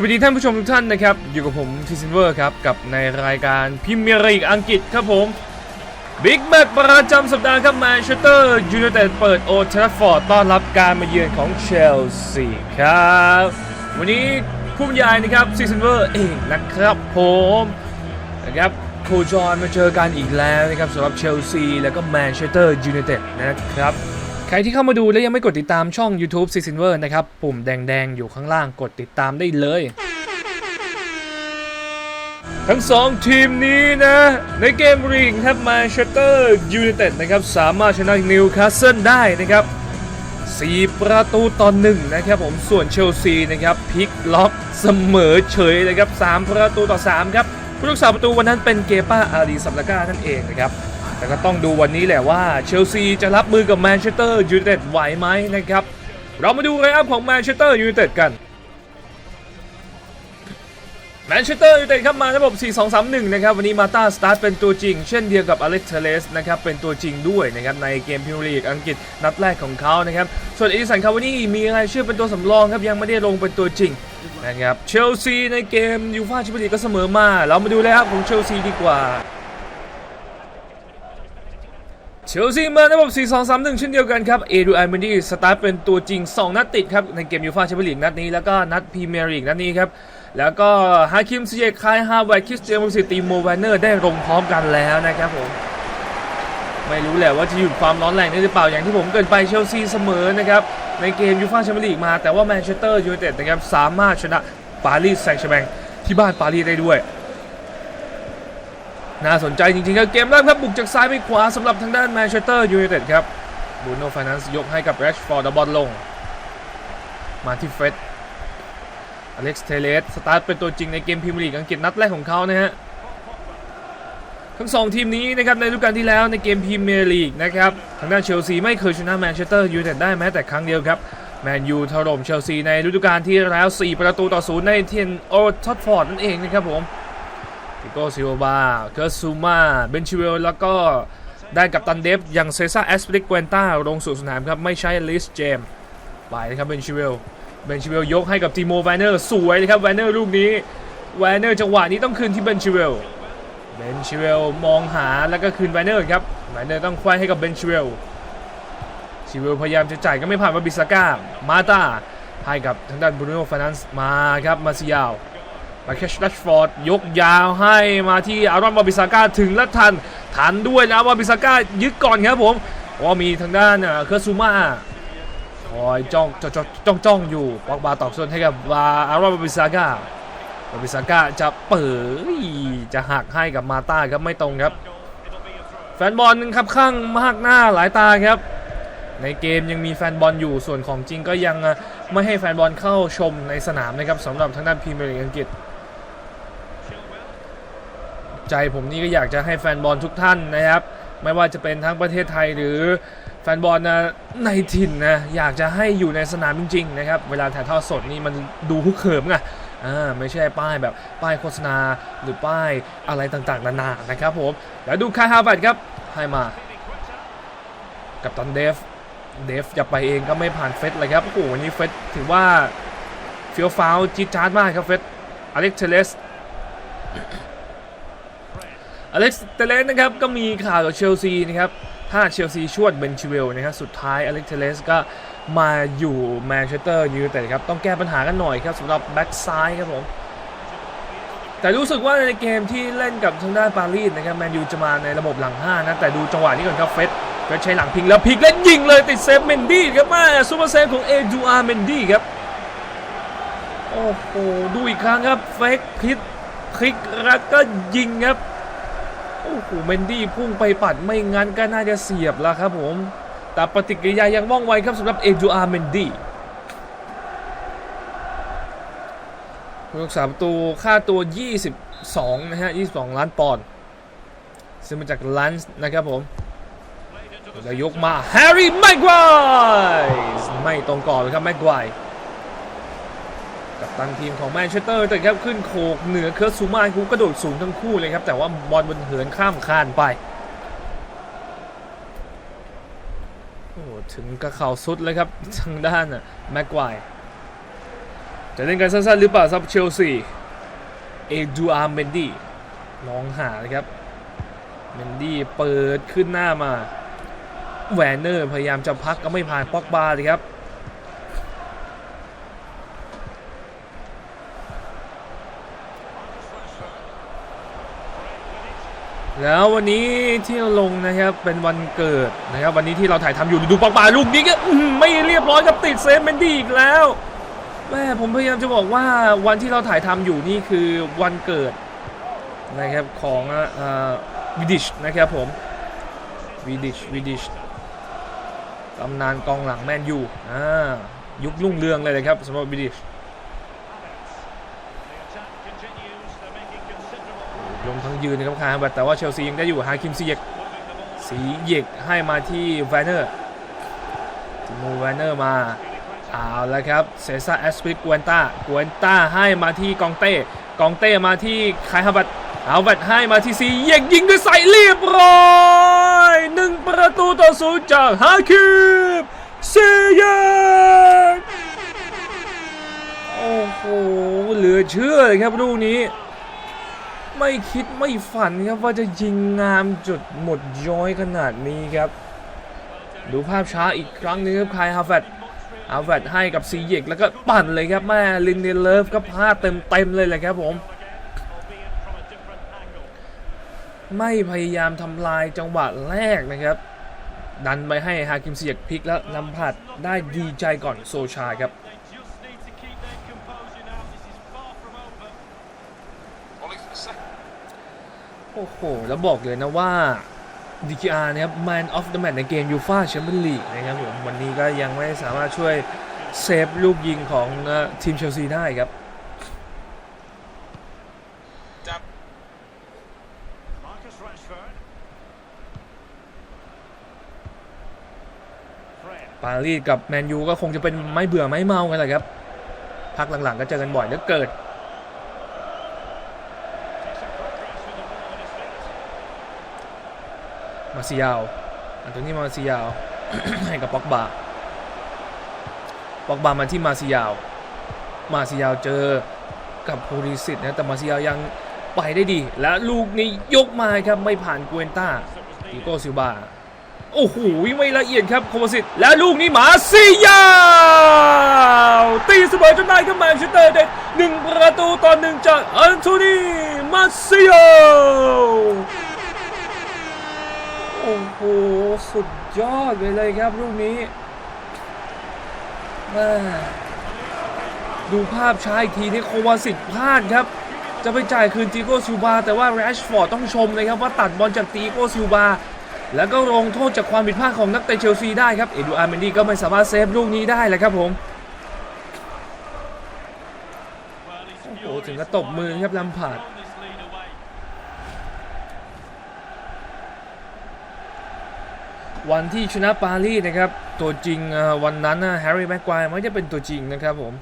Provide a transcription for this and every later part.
สวัสดีท่านผู้ชมทุกท่านนะครับ อยู่กับผมทีซินเวอร์ครับ กับในรายการพิมเมียร์ลีกอังกฤษครับผมบิ๊กแมตช์ประจำสัปดาห์ครับแมนเชสเตอร์ยูไนเต็ดเปิดโอทราฟอร์ดต้อนรับการมาเยือนของเชลซีครับ วันนี้ผู้บรรยายนะครับซีซินเวอร์เองนะครับผมนะครับโคจรมาเจอกันอีกแล้วนะครับสำหรับเชลซีแล้วก็แมนเชสเตอร์ยูไนเต็ดนะครับ ใครที่เข้ามาดูและยังไม่กดติดตามช่อง YouTube ซีซินเวอร์นะครับ ปุ่มแดงๆ อยู่ข้างล่างกดติดตามได้เลย ทั้งสองทีมนี้นะ ในเกมรีกครับแมนเชสเตอร์ยูไนเต็ดนะครับ สามารถชนะนิวคาสเซิลได้นะครับ 4 ประตูต่อ1นะครับผมส่วนเชลซีนะครับพลิกล็อกเสมอเฉยเลยครับ 3 ประตูต่อ 3 ครับ ผู้รักษาประตูวันนั้นเป็นเกป้าอารีสัมลากานั่นเองนะครับ แต่ก็ต้องดูวันนี้แหละว่าเชลซีจะรับมือกับแมนเชสเตอร์ยูไนเต็ดไหวไหมนะครับ เรามาดูไลน์อัพของแมนเชสเตอร์ยูไนเต็ดกันแมนเชสเตอร์ยูไนเต็ดครับมาระบบ 4-2-3-1 นะครับ วันนี้มาตาสตาร์ทเป็นตัวจริง เช่นเดียวกับอเล็กเทเลสนะครับ เป็นตัวจริงด้วยนะครับ ในเกมพรีเมียร์ลีกอังกฤษนัดแรกของเขานะครับ ส่วนอดิสันคาวานี่มีรายชื่อเป็นตัวสำรองครับ ยังไม่ได้ลงเป็นตัวจริงนะครับเชลซีในเกมยูฟ่าแชมเปี้ยนลีกก็เสมอมา เรามาดูเลยครับของเชลซีดีกว่า เชลซีมาระบบ 4-2-3-1 เช่นเดียวกันครับ เอดูอาร์เมนดี้สตาร์ทเป็นตัวจริง 2 นัดติดครับ ในเกมยูฟ่าแชมเปี้ยนลีกนัดนี้ แล้วก็นัดพรีเมียร์ลีกนัดนี้ครับ แล้วก็ฮาคิมซิเยคายฮาร์วคิสเตียนมูสิตีโมแวนเนอร์ได้ลงพร้อมกันแล้วนะครับผม ไม่รู้แหละว่าจะหยุดความร้อนแรงได้หรือเปล่าอย่างที่ผมเกินไปเชลซีเสมอนะครับ ในเกมยูฟ่าแชมเปี้ยนลีกมาแต่ว่าแมนเชสเตอร์ยูไนเต็ดนะครับสามารถชนะปารีสแซงต์แชร์แมงที่บ้านปารีสได้ด้วย น่าสนใจจริงๆครับเกมแรกครับบุกจากซ้ายไปขวาสำหรับทางด้านแมนเชสเตอร์ยูไนเต็ดครับบูโน่ฟ n น n นซ์ยกให้กับแรชฟอร์ดบอลลง มาที่เฟรดอเล็กซ์เทเลสสตาร์ทเป็นตัวจริงในเกมพรีเมียร์ลีกอังกฤษนัดแรกของเขานะฮะทั้งสองทีมนี้นะครับในฤดูกาลที่แล้วในเกมพรีเมียร์ลีกนะครับทางด้านเชลซีไม่เคยชนะแมนเชสเตอร์ยูไนเต็ดได้แม้แต่ครั้งเดียวครับแมนยูถล่มเชลซีในฤดูกาลที่แล้ว 4 ประตูต่อศูนย์ในเทนโอทัฟฟอร์ดนั่นเองนะครับผม ติโก้ซิโอบาเคิร์ซูมาเบนชิเวลแล้วก็ได้กับตันเดฟอย่างเซซ่าแอสปริกเวนต้าลงสู่สนามครับไม่ใช่ลิสเจมไปนะครับเบนชิเวลเบนชิเวลยกให้กับทีโมแวนเนอร์สวยเลยครับแวนเนอร์ลูกนี้แวนเนอร์จังหวะนี้ต้องคืนที่เบนชิเวลเบนชิเวลมองหาแล้วก็คืนแวนเนอร์ครับแวนเนอร์ต้องควายให้กับเบนชิเวลชิเวลพยายามจะจ่ายก็ไม่ผ่านมาบิสก้ามาตาให้กับทางด้านบรูโน่ฟานันส์มาครับมาซิยาว มาแคชลัชฟอร์ดยกยาวให้มาที่อารอนบาบิซาก้าถึงและทันทันด้วยนะบาบิซาก้ายึดก่อนครับผมว่ามีทางด้านเอ่อเคอร์ซูมาคอยจ้องจ้องจ้องจ้องอยู่ปอกบาตอบส่วนให้กับบาอารอนบาบิซาก้าบาบิซาก้าจะเปิดจะหักให้กับมาต้าครับไม่ตรงครับ แฟนบอลครับข้างมากหน้าหลายตาครับในเกมยังมีแฟนบอลอยู่ส่วนของจริงก็ยังไม่ให้แฟนบอลเข้าชมในสนามนะครับสำหรับทางด้านพรีเมียร์ลีกอังกฤษ ใจผมนี่ก็อยากจะให้แฟนบอลทุกท่านนะครับ ไม่ว่าจะเป็นทั้งประเทศไทยหรือแฟนบอลนะในถิ่นนะอยากจะให้อยู่ในสนามจริงๆนะครับเวลาถ่ายทอดสดนี่มันดูฮึกเหิมไงอ่าไม่ใช่ป้ายแบบป้ายโฆษณาหรือป้ายอะไรต่างๆ นานานะครับผมแล้วดูคาฮาร์วัร์ดครับให้มา กับตันเดฟเดฟจะไปเองก็ไม่ผ่านเฟสเลยครับโอ้โหวันนี้เฟสถือว่าเฟี้ยวฟ้าวจี๊ดจ๊าดมากครับเฟสอเล็กเทเลส อเล็กซ์เทเลสนะครับก็มีข่าวกับเชลซีนะครับถ้าเชลซีชวดเบนชิเวลนะครับสุดท้ายอเล็กซ์เทเลสก็มาอยู่แมนเชสเตอร์ยูไนเต็ดครับต้องแก้ปัญหากันหน่อยครับสำหรับแบ็กซ้ายครับผมแต่รู้สึกว่าในเกมที่เล่นกับทางด้านปารีสนะครับแมนยูจะมาในระบบหลัง 5 นะ แต่ดูจังหวะนี้ก่อนครับเฟสเฟสใช้หลังพิงแล้วพิกแล้วยิงเลยติดเซฟเมนดี้ครับมาซูเปอร์เซฟของเอดูอาร์เมนดี้ครับ โอ้โห ดูอีกครั้งครับเฟกพิษคลิกแล้วก็ยิงครับ โอ้โหเมนดี้พุ่งไปปัดไม่งั้นก็น่าจะเสียบแล้วครับผม แต่ปฏิกิริยายังว่องไวครับสำหรับเอดูอาร์เมนดี้ผู้รักษาประตูค่าตัว 22 นะฮะ 22 ล้านปอนด์ซึ่งมาจากลันส์นะครับผมแล้วยกมาแฮร์รี่แม็กไกวร์ไม่ตรงก่อนเลยครับแม็กไกวร์ กับตันทีมของแมนเชสเตอร์แต่ครับขึ้นโขกเหนือเคิร์สซูมาคูกระโดดสูงทั้งคู่เลยครับ แต่ว่าบอลบนเหินข้ามคานไปโอ้ถึงกระเข่าสุดเลยครับทางด้านน่ะแม็กไกวร์จะเล่นกันสั้นๆหรือเปล่าซับเชลซีเอดูอาร์เมนดี้ลองหาเลยครับเมนดี้เปิดขึ้นหน้ามาแวนเนอร์พยายามจะพักก็ไม่ผ่านปอกบาเลยครับ แล้ววันนี้ที่เราลงนะครับเป็นวันเกิดนะครับวันนี้ที่เราถ่ายทำอยู่ดูปอกบาลูกนี้ก็ไม่เรียบร้อยกับติดเซฟเมนดี้อีกแล้วแม่ผมพยายามจะบอกว่าวันที่เราถ่ายทำอยู่นี่คือวันเกิดนะครับของวิดิชนะครับผมวิดิชวิดิชตำนานกองหลังแมนยูอ่ายุครุ่งเรืองเลยนะครับสำหรับวิดิช ลงทั้งยืนนะครับคาร์บัตแต่ว่าเชลซียังได้อยู่ฮาคิมซีเยกสีเยกให้มาที่แวนเนอร์ติโมแวนเนอร์มาเอาแล้วครับเซซ่าแอสปิกกวนต้ากวนต้าให้มาที่กองเต้กองเต้มาที่คายฮาบัตเอาบัตให้มาที่ซีเยกยิงด้วยใส่เรียบร้อยหนึ่งประตูต่อศูนย์จากฮาคิมซีเยกโอ้โหเหลือเชื่อเลยครับลูกนี้ ไม่คิดไม่ฝันครับว่าจะยิงงามจุดหมดย้อยขนาดนี้ครับ ดูภาพช้าอีกครั้งหนึงครับคายฮาเฟตฮาเฟตให้กับซีเยกแล้วก็ปั่นเลยครับแม่ลินเดเลฟก็พลาดเต็มเต็มเลยแหละครับผม ไม่พยายามทำลายจังหวะแรกนะครับ ดันไปให้ฮาคิมซีเยกพลิกแล้วนำผัดได้ดีใจก่อนโซชาครับ โอ้โห แล้วบอกเลยนะว่า DKR นะครับ Man of the Match ในเกมยูฟาแชมเปี้ยนลีกนะครับผมวันนี้ก็ยังไม่สามารถช่วยเซฟลูกยิงของเอ่อทีมเชลซีได้ครับปารีสกับแมนยูก็คงจะเป็นไม่เบื่อไม่เมากันแหละครับ พักหลังๆก็เจอกันบ่อยเหลือเกิน มาซิยาวอันโตนี่มาซิยาวให้กับป็อกบาป็อกบามาที่มาซิยาว มาซิยาวเจอกับโพลิสิตนะแต่มาซิยาวยังไปได้ดี และลูกนี้ยกมาครับไม่ผ่านกวนต้าอีโกซิลบาโอ้โหไม่ละเอียดครับโคมสิตและลูกนี้มาซิยาวตีเสมอจนได้ครับแมนเชสเตอร์เด็ดหนึ่งประตูต่อหนึ่งจากอันโทนีมาซิยาว โอ้โห สุดยอดไปเลยครับลูกนี้ม่ดูภาพช้าอีกทีนี่โควาสิตพลาดครับ จะไปจ่ายคืนตีโก้ซิลบา แต่ว่าแรชฟอร์ดต้องชมเลยครับว่าตัดบอลจากตีโก้ซิลบา แล้วก็ลงโทษจากความผิดพลาดของนักเตะเชลซีได้ครับ เอ็ดูอาร์เมนดี้ก็ไม่สามารถเซฟลูกนี้ได้เลยครับผม โอ้โห ถึงกับตบมือครับลำผาด วันที่ชนะปารีสนะครับ ตัวจริงวันนั้นแฮร์รี่แม็กควายไม่ได้เป็นตัวจริงนะครับผม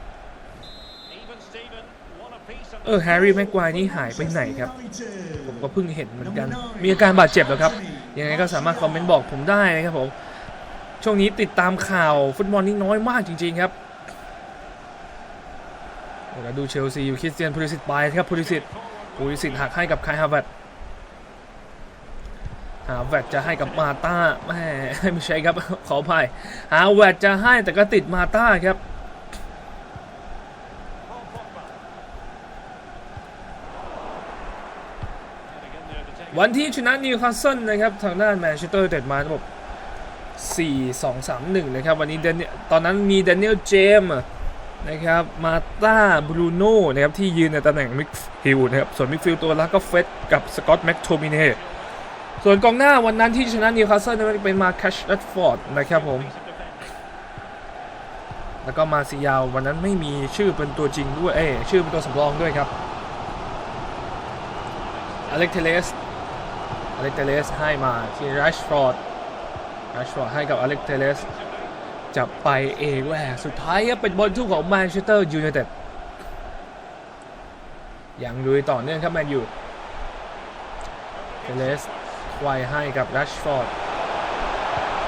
เออแฮร์รี่แม็กควายนี่หายไปไหนครับ ผมก็เพิ่งเห็นเหมือนกัน มีอาการบาดเจ็บแล้วครับ ยังไงก็สามารถคอมเมนต์บอกผมได้นะครับผม ช่วงนี้ติดตามข่าวฟุตบอลนี่น้อยมากจริง ๆครับแล้วดูเชลซีอยู่คริสเตียนพูลิสิตไปครับพูลิสิตพูลิสิตหักให้กับคายฮาร์วัต หาแวดจะให้กับมาต้าแม่ไม่ใช่ครับขออภัยหาแวดจะให้แต่ก็ติดมาต้าครับวันที่ชนะนิวคาสเซิลนะครับทางด้านแมนเชสเตอร์เต็ดมาระบบ4 2 3 1 นะครับ วันนี้เดนตอนนั้นมีเดนเนียลเจมส์นะครับมาต้าบรูโน่นะครับที่ยืนในตำแหน่งมิดฟิลด์นะครับ ส่วนมิดฟิลด์ตัวรับก็เฟสกับสกอตแม็กโทมิเน่ ส่วนกองหน้าวันนั้นที่ชนะนิวคาสเซิลนั้นเป็นมาคัชแรดฟอร์ดนะครับผม แล้วก็มาซิยาววันนั้นไม่มีชื่อเป็นตัวจริงด้วย เอ้ชื่อเป็นตัวสำรองด้วยครับอเล็กเทเลสอเล็กเทเลสให้มาที่รัชฟอร์ดรัชฟอร์ดให้กับอเล็กเทเลสจับไปเองแหวสุดท้ายครับเป็นบอลทุ่งของแมนเชสเตอร์ยูไนเต็ดยังลุยต่อเนื่องครับแมนยูเทเลส ไวให้กับรัชฟอร์ด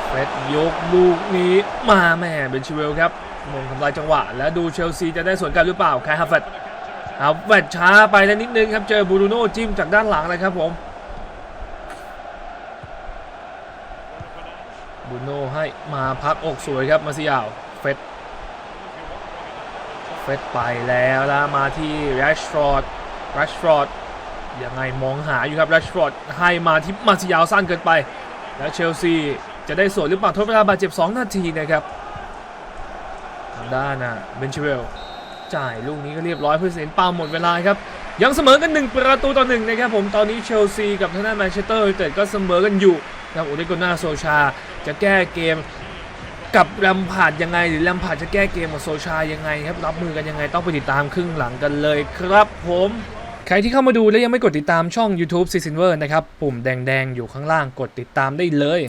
เฟรดยกลูกนี้มาแม่เป็นชิเวลครับมงทำลายจังหวะ แล้วดูเชลซีจะได้สวนกันหรือเปล่าคายฮาเฟตฮาเฟตช้าไปแล้วนิดนึงครับ เจอบูรูโน่จิ้มจากด้านหลังนะครับผมบูรูโน่ให้มาพักอกสวยครับมาซิยาวเฟตเฟตไปแล้วแล้วมาที่แรชฟอร์ดแรชฟอร์ด ยังไงมองหาอยู่ครับแรชฟอร์ดให้มาที่มาซิยาวสั้นเกินไป แล้วเชลซีจะได้ส่วนหรือเปล่าทดเวลาบาดเจ็บ 2 นาทีนะครับทางด้านนะเบนชิเวลจ่ายลูกนี้ก็เรียบร้อยเพื่อเสียนเปาหมดเวลาครับ ยังเสมอกัน 1 ประตูต่อหนึ่งนะครับผมตอนนี้เชลซีกับทางด้านแมนเชสเตอร์ยูไนเต็ดก็เสมอกันอยู่นะครับโอเดโกนาโซชาจะแก้เกมกับแรมพาดยังไง หรือแรมพาดจะแก้เกมกับโซชายังไงครับรับมือกันยังไงต้องไปติดตามครึ่งหลังกันเลยครับผม ใครที่เข้ามาดูและยังไม่กดติดตามช่อง YouTube c i l v e r นะครับ ปุ่มแดงๆ อยู่ข้างล่างกดติดตามได้เลย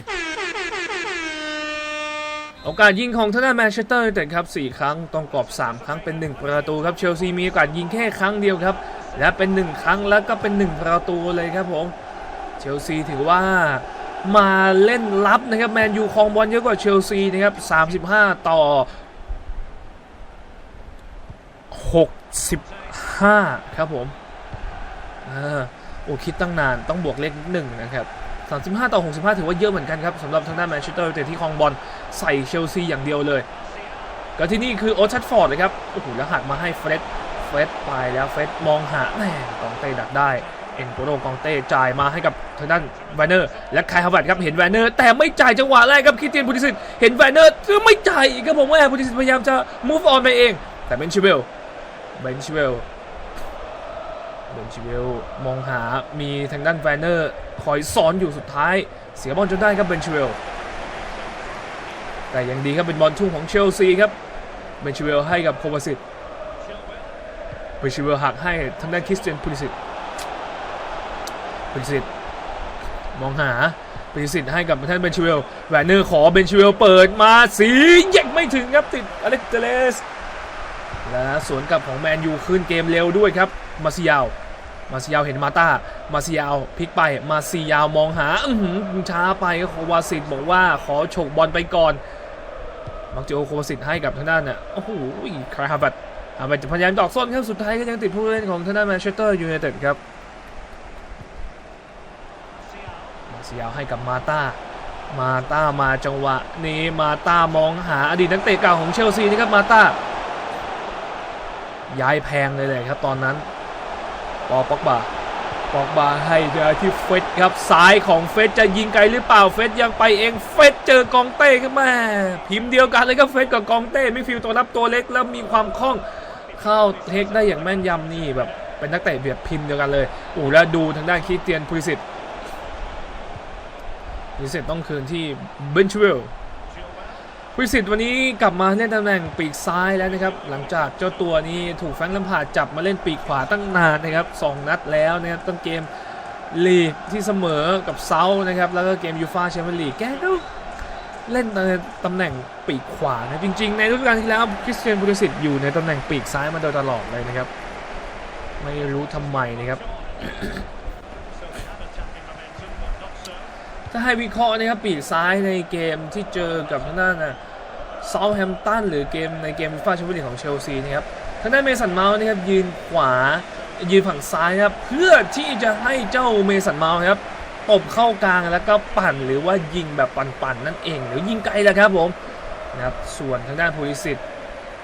โอกาสยิงของทางด้านแมนเชสเตอร์ยูไนเต็ดครับ 4 ครั้งต้องกรอบ 3 ครั้งเป็น 1 ประตูครับ เชลซีมีโอกาสยิงแค่ครั้งเดียวครับ และเป็น 1 ครั้งแล้วก็เป็น 1 ประตูเลยครับผม เชลซีถือว่ามาเล่นรับนะครับแมนยูครองบอลเยอะกว่าเชลซีนะครับ 35 ต่อ 65 ครับผม อ่าโอ้คิดตั้งนานต้องบวกเลขนิดหนึ่งนะครับ35 ต่อ 65 ถือว่าเยอะเหมือนกันครับสำหรับทางด้านแมนเชสเตอร์ยูไนเต็ดที่ครองบอลใส่เชลซีอย่างเดียวเลย ก็ที่นี่คือโอทัตฟอร์ดเลยครับ โอ้โหแล้วหักมาให้เฟร็ดเฟร็ดไปแล้วเฟร็ดมองหาแหมกองเต้ดักได้ เอ็นโกโรกองเต้จ่ายมาให้กับทางด้านแวนเนอร์ และคายฮาร์บัตครับเห็นแวนเนอร์ แต่ไม่จ่ายจังหวะแรกครับคิดเตียนพุทธิสิทธิ์เห็นแวนเนอร์ไม่จ่ายอีกครับผมว่าพุทธิสิทธิ์พยายามจะ move on ไปเอง แต่เบนชิเวลเบนชิเวล เบนชิเวลมองหามีทางด้านแวนเนอร์คอยซ้อนอยู่สุดท้าย เสียบอลจนได้ครับเบนชิเวลแต่ยังดีครับเป็นบอลทุ่งของเชลซีครับเบนชิเวลให้กับโควาซิตเบนชิเวลหักให้ทางด้านคริสเตียนพูลิสิตพูลิสิตมองหาพูลิสิตให้กับท่านเบนชิเวลแวนเนอร์ขอเบนชิเวลเปิดมาสียิงไม่ถึงครับติดอเล็กเตเลส และสวนกลับของแมนยูขึ้นเกมเร็วด้วยครับ มาซิยาว มาซิยาวเห็นมาตามาซิยาวพลิกไป มาซิยาวมองหาอื้ช้าไปก็โควาสิตบอกว่าขอฉกบอลไปก่อน มักจะโอโควาสิตให้กับทางด้านน่ะโอ้โหคาร์ฮาบัตฮาบัตจะพยายามดอกส้นครับสุดท้ายก็ยังติดผู้เล่นของทางด้านแมนเชสเตอร์ยูไนเต็ดครับ มาซิยาวให้กับมาตามาตามาจังหวะนี้มาตามองหาอดีตนักเตะเก่าของเชลซีนะครับมาตา ย้ายแพงเลยเลยครับตอนนั้นปอปอกบาปอกบาให้เดียที่เฟสครับซ้ายของเฟสจะยิงไกลหรือเปล่าเฟสยังไปเองเฟสเจอกองเต้ขึ้นมาพิมพ์เดียวกันเลยครับเฟสกับกองเต้ไม่ฟิลตัวรับตัวเล็กแล้วมีความคล่องเข้าเทคได้อย่างแม่นยำนี่แบบเป็นนักเตะแบบพิมพ์เดียวกันเลยโอ้แล้วดูทางด้านคริสเตียนพูลิสิตพูลิสิตต้องคืนที่เบนชวิล วิสิตวันนี้กลับมาเล่นตำแหน่งปีกซ้ายแล้วนะครับ หลังจากเจ้าตัวนี้ถูกแฟรงค์ลัมพาดจับมาเล่นปีกขวาตั้งนานนะครับสองนัดแล้วนะครับตั้งเกมลีกที่เสมอกับเซาท์นะครับ แล้วก็เกมยูฟาแชมเปี้ยนลีกแกก็เล่นในตำแหน่งปีกขวานะจริง ๆ ในฤดูกาลที่แล้วคริสเตียนบูริสิตอยู่ในตำแหน่งปีกซ้ายมาโดยตลอดเลยนะครับ ไม่รู้ทำไมนะครับ ถ้าให้วิเคราะห์นะครับปีกซ้ายในเกมที่เจอกับทางด้านนะเซาแฮมตันหรือเกมในเกมฟาชมเปี้ยนลีกของเชลซีนะครับทางด้านเมสันเมาส์นะครับยืนขวายืนฝั่งซ้ายครับเพื่อที่จะให้เจ้าเมสันเมาส์ครับตบเข้ากลางแล้วก็ปั่นหรือว่ายิงแบบปั่นๆนั่นเองหรือยิงไกลแหละครับผมนะครับส่วนทางด้านพูลิสิต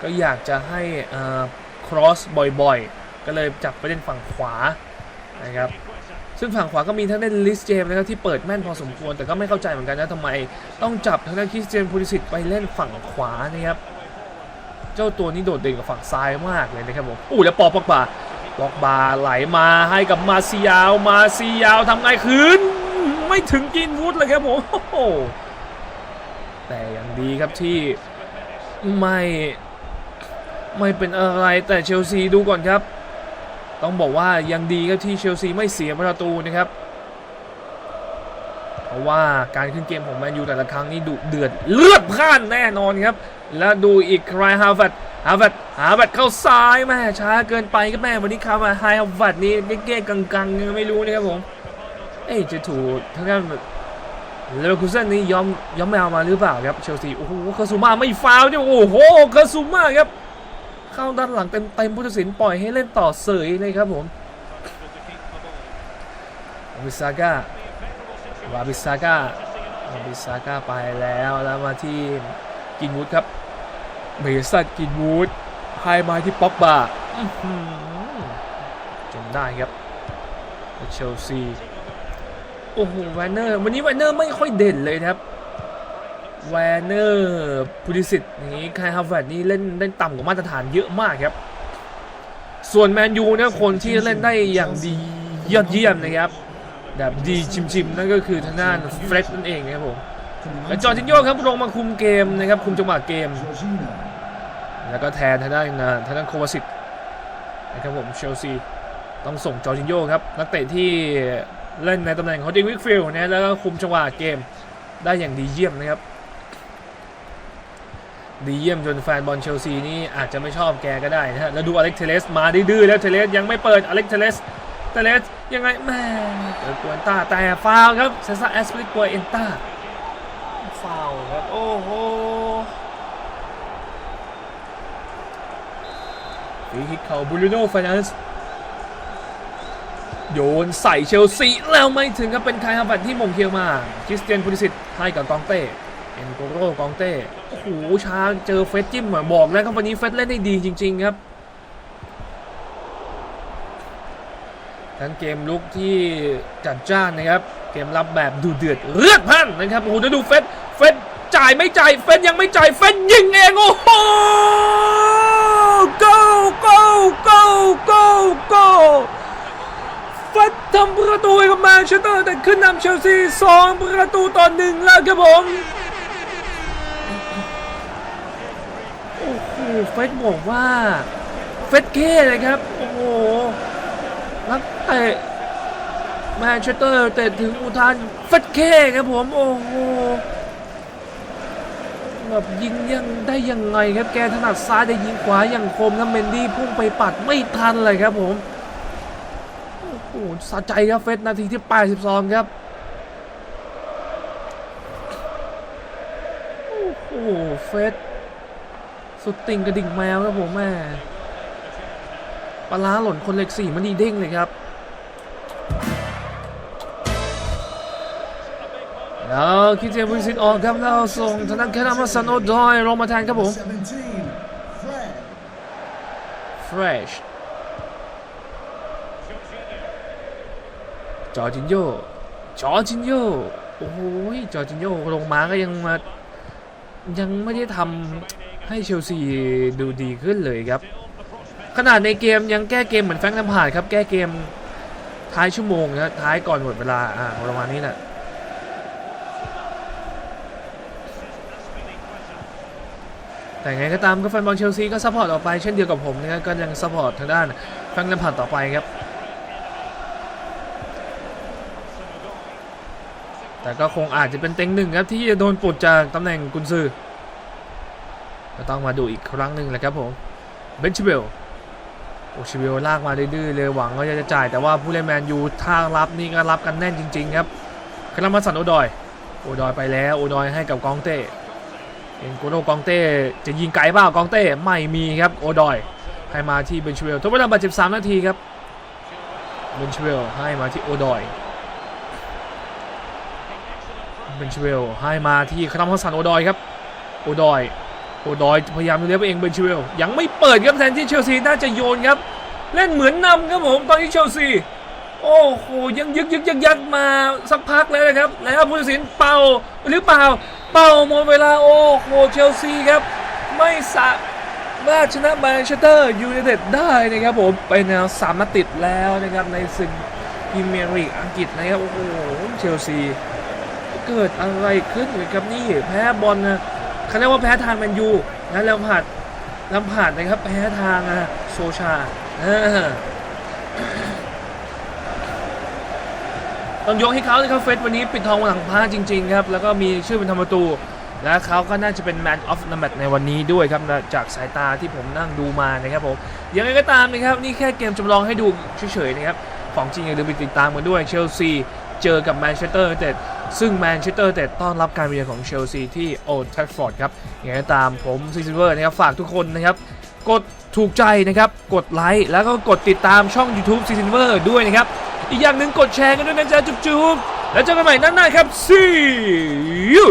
ก็อยากจะให้ครอสบ่อยๆ ก็เลยจับไปเล่นฝั่งขวานะครับ ซึ่งฝั่งขวาก็มีทั้งด้านลิสเจมส์นะครับที่เปิดแม่นพอสมควร แต่ก็ไม่เข้าใจเหมือนกันนะทำไม ต้องจับทางด้านคริสเตียนพูลิสิตไปเล่นฝั่งขวานะครับเจ้าตัวนี้โดดเด่นกับฝั่งซ้ายมากเลยนะครับผมอู้แล้วปอปอกบาปอกบาไหลมาให้กับมาซิยาวมาซิยาวทำไงคืนไม่ถึงกินวูดเลยครับผมแต่อย่างดีครับที่ไม่ไม่เป็นอะไรแต่เชลซีดูก่อนครับ ต้องบอกว่ายังดีครับที่เชลซีไม่เสียประตูนะครับ เพราะว่าการขึ้นเกมของแมนยูแต่ละครั้งนี่ดุเดือดเลือดพ่านแน่นอนครับ แล้วดูอีกครายฮาร์วัตฮาร์วัตฮาร์วัตเข้าซ้ายแม่ช้าเกินไปก็แม่วันนี้คามาไฮฮาร์วัตนี่เก้ๆกังๆยังไม่รู้นะครับผม เอ้จะถูกทางด้นเลเวอร์คูเซนนี่ยอมยอมแมวมาหรือเปล่าครับเชลซีโอ้โหคาซูมาไม่ฟาวล์เนี่ยโอ้โหคาซูมาครับ เข้าด้านหลังเต็มๆผู้ตัดสินปล่อยให้เล่นต่อเสยเลยครับผมวาบิซาก้าวาบิซาก้าวาบิซาก้าไปแล้วแล้วมาที่กินวูดครับเมสันกินวูดให้มาที่ป็อกบาจนได้ครับเชลซีโอ้โหแวนเนอร์วันนี้แวนเนอร์ไม่ค่อยเด่นเลยครับ แวนเนอร์พูดิสิตนี้คายฮาร์วาร์ดนี่เล่นเล่นต่ำกว่ามาตรฐานเยอะมากครับ ส่วนแมนยูเนี่ยคนที่เล่นได้อย่างดียอดเยี่ยมนะครับ แบบดีชิมๆ นั่นก็คือทางด้านเฟร็ดนั่นเองนะครับผมและจอร์จินโยครับลงมาคุมเกมนะครับ คุมจังหวะเกม แล้วก็แทนทางด้านงานทางด้านโควาสิตนะครับผมเชลซีต้องส่งจอร์จินโยครับ นักเตะที่เล่นในตำแหน่งของดิวิกฟิลด์นะแล้วก็คุมจังหวะเกมได้อย่างดีเยี่ยมนะครับ ดีเยี่ยมจนแฟนบอลเชลซีนี่อาจจะไม่ชอบแกก็ได้นะฮะ แล้วดูอเล็กเทเลสมาดื้อๆแล้วเทเลสยังไม่เปิดอเล็กเทเลสเทเลสยังไงแม่เกิดกวนต้าแต่ฟาวล์ครับเซซ่าแอสปริกวนเอนต้าฟาวล์ครับโอ้โหฟรีคิกเขาบูริโน่ฟ r น a นซ์โยนใส่เชลซีแล้วไม่ถึงครับเป็นไคฮาบัตที่หมงเคียวมาคริสเตียนพูลิสิตให้กับกองเต้ เอ็นโกโรกองเต้โอ้โหช้าเจอเฟสจิ้มหน่อยบอกแล้วครับวันนี้เฟสเล่นได้ดีจริง ๆ ครับทั้งเกมลุกที่จัดจ้านนะครับ เกมรับแบบดูเดือดเลือดพล่านนะครับโอ้โหแล้วดูเฟสเฟสจ่ายไม่จ่ายเฟสยังไม่จ่ายเฟสยิงเองโอ้โห go go go go go เฟสทำประตูให้กับแมนเชสเตอร์แต่ขึ้นนำเชลซีสองประตูต่อหนึ่งแล้วครับผม เฟสบอกว่าเฟสเก้เลยครับ โอ้โหนักเตะแมนเชสเตอร์เตะถึงอุทานเฟสเก้ครับผม โอ้โหแบบยิงยังได้ยังไงครับแกถนัดซ้ายแต่ยิงขวาอย่างคมครับเมนดี้พุ่งไปปัดไม่ทันเลยครับผม โอ้โหสะใจครับเฟสนาทีที่ 82 ครับ โอ้โหเฟส สุดติ่งกระดิ่งแมวครับผมแม่ปลาร้าหล่นคนเล็กสี่มันดีเด้งเลยครับแล้วคิดเจบุริสิตออกครับแล้วส่งทางด้านแคนามาซันโอดอยลงมาแทนครับผม Fresh จอร์จินโยจอร์จินโยโอ้โหจอร์จินโยลงมาก็ยังมายังไม่ได้ทำ ให้เชลซีดูดีขึ้นเลยครับ ขนาดในเกมยังแก้เกมเหมือนแฟงค์แลมพาร์ดครับแก้เกมท้ายชั่วโมงนะท้ายก่อนหมดเวลาอ่าประมาณนี้แหละแต่ไงก็ตามก็แฟนบอลเชลซีก็ซัพพอร์ตออกไปเช่นเดียวกับผมนะครับก็ยังซัพพอร์ตทางด้านแฟงค์แลมพาร์ดต่อไปครับแต่ก็คงอาจจะเป็นเต็งหนึ่งครับที่จะโดนปลดจากตำแหน่งกุนซือ ก็ต้องมาดูอีกครั้งหนึ่งแหละครับผมเบนชิเบลโอชิเบลลากมาดื้อเลยหวังว่าจะจ่ายแต่ว่าผู้เล่นแมนยูทางรับนี่ก็รับกันแน่นจริง ๆ ครับคารามาสันโอดอยโอดอยไปแล้วโอดอยให้กับกองเต้เอ็นโกโนกองเต้จะยิงไกลเปล่ากองเต้ไม่มีครับโอดอยให้มาที่เบนชิเบลทดเวลาบาดเจ็บ3นาทีครับเบนชิเบลให้มาที่โอดอยเบนชเวลให้มาที่คารามาสันโอดอยครับโอดอย โอดอยพยายามเลี้ยงเองเบนชเวลยังไม่เปิดครับแทนที่เชลซีน่าจะโยนครับ เล่นเหมือนนำครับผมตอนนี้เชลซีโอ้โหยังยึกยึกยักยักมาสักพักแล้วนะครับ แล้วผู้ตัดสินเป่าหรือเปล่า เป่าหมดเวลาโอ้โหเชลซีครับ ไม่สามารถชนะแมนเชสเตอร์ยูไนเต็ดได้นะครับผมไปแนวสามนัดติดแล้วนะครับในศึกพรีเมียร์ลีกอังกฤษนะครับโอ้โหเชลซี เกิดอะไรขึ้นครับนี่แพ้บอลนะ เขาเรียกว่าแพ้ทางแมนยูนะลำผัดลำผัดนะครับแพ้ทางอะโซชาต้องยกให้เขาเลยครับเฟสวันนี้ปิดทองหลังพระจริง ๆ ครับ แล้วก็มีชื่อเป็นธรรมตูและเขาก็น่าจะเป็น Man of the Match ในวันนี้ด้วยครับนะจากสายตาที่ผมนั่งดูมานะครับผมยังไงก็ตามนะครับ นี่แค่เกมจำลองให้ดูเฉยๆนะครับ ของจริงอย่าลืมไปติดตามกันด้วยเชลซี เจอกับแมนเชสเตอร์ยูไนเต็ดซึ่งแมนเชสเตอร์ยูไนเต็ดต้อนรับการเยือนของเชลซีที่โอลด์แทฟฟอร์ดครับอย่างไรตามผมซีซิเวอร์นะครับฝากทุกคนนะครับ กดถูกใจนะครับ กดไลค์แล้วก็กดติดตามช่อง YouTube ซีซิเวอร์ด้วยนะครับ อีกอย่างหนึ่งกดแชร์กันด้วยนะจ๊ะจุ๊บๆแล้วเจอกันใหม่นั่นหน้าครับ see you